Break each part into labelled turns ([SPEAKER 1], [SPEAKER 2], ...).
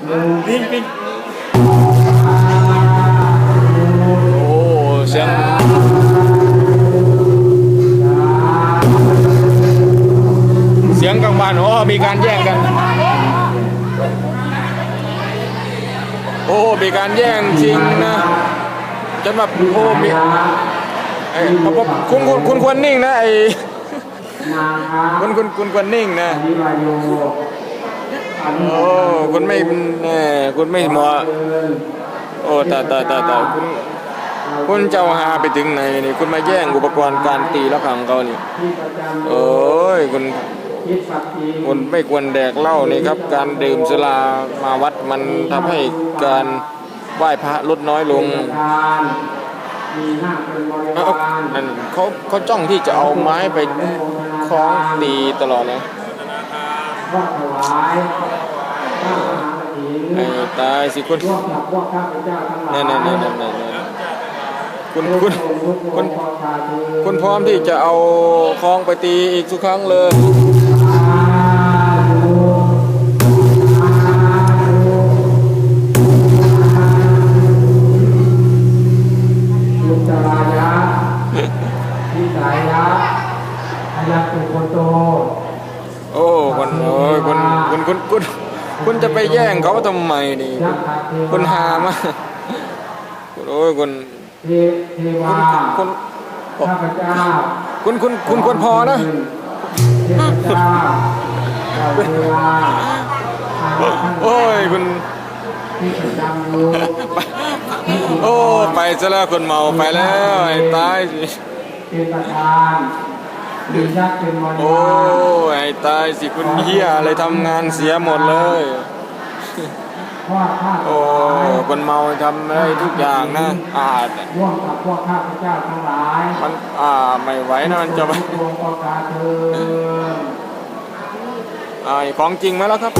[SPEAKER 1] ปิ้งปิ้ง
[SPEAKER 2] โอ้เสียงเสียงกลางบ้านโอ้มีการแย่งกัน โอ้มีการแย่งชิงนะจนแบบโอ้มีไอ้คุณคุณคุณควรนิ่งนะไอ้
[SPEAKER 3] คุ
[SPEAKER 2] ณคุณคุณควรนิ่งนะ
[SPEAKER 3] โอ้
[SPEAKER 2] คุณไม่แน่คุณไม่เหมาะโอ้ตาตาตาตาคุณคุณเจ้าหาไปถึงไหนนี่คุณมาแย่งอุปกรณ์การตีแล้วขังเขานี่โอ้ยคุณ
[SPEAKER 3] คุ
[SPEAKER 2] ณไม่ควรแดกเหล้านี่ครับ การดื่มสุรามาวัดมันทำให้การไหว้พระลดน้อยลง
[SPEAKER 3] นั่นเขา
[SPEAKER 2] เขาจ้องที่จะเอาไม้ไปคล้องตีตลอดเลย
[SPEAKER 3] พวกถวายข้าวหากฐิน
[SPEAKER 2] ไอ้ตายสิคุณ
[SPEAKER 3] พวกกับพวกข้าพเจ้าทั้งหลาย
[SPEAKER 2] นั่นนั่นนั่นนั่นนั่นคุณคุณ
[SPEAKER 3] ทุก
[SPEAKER 2] คุณ
[SPEAKER 3] ขอชาธุ
[SPEAKER 2] คุณพร้อมที่จะเอาคล้องไปตีอีกทุกครั้งเลย
[SPEAKER 3] ลุจารายะทิสายะอายัตุโคโต
[SPEAKER 2] โอ้คุณโอ้ยคุณคุณคุณคุณคุณจะไปแย่งเขาทำไมนี่คุณหามากโอ้ยคุณ
[SPEAKER 3] เทวา
[SPEAKER 2] คุณ
[SPEAKER 3] ข้าพเจ้า
[SPEAKER 2] คุณคุณคุณควรพอนะ
[SPEAKER 3] เทวา
[SPEAKER 2] โอ้ยคุณโอ้ ไปซะแล้วคนเมาไปแล้วไอ้ตายสิ
[SPEAKER 3] เป็นประธาน มียักษ์เป็นบริ
[SPEAKER 2] โอ้
[SPEAKER 3] วาร
[SPEAKER 2] ไอ้ตายสิคุณเฮียอะไรทำงานเสียหมดเลย
[SPEAKER 3] พ่อข้า
[SPEAKER 2] โอ้คนเมาทำได้ทุกอย่างนะอาจ
[SPEAKER 3] ร่วมกับพวกข้าพเจ้าทั้งหลาย
[SPEAKER 2] มันอ่าไม่ไหวนะมันจะไป
[SPEAKER 3] ทุกดวงประกาศเถิด
[SPEAKER 2] อ่าของจริงไหมล่ะครับ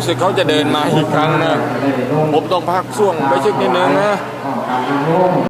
[SPEAKER 2] รู้สึกเขาจะเดินมาอีกครั้งนะ ผมต้องพักช่วงไปชึกนิดนึงนะ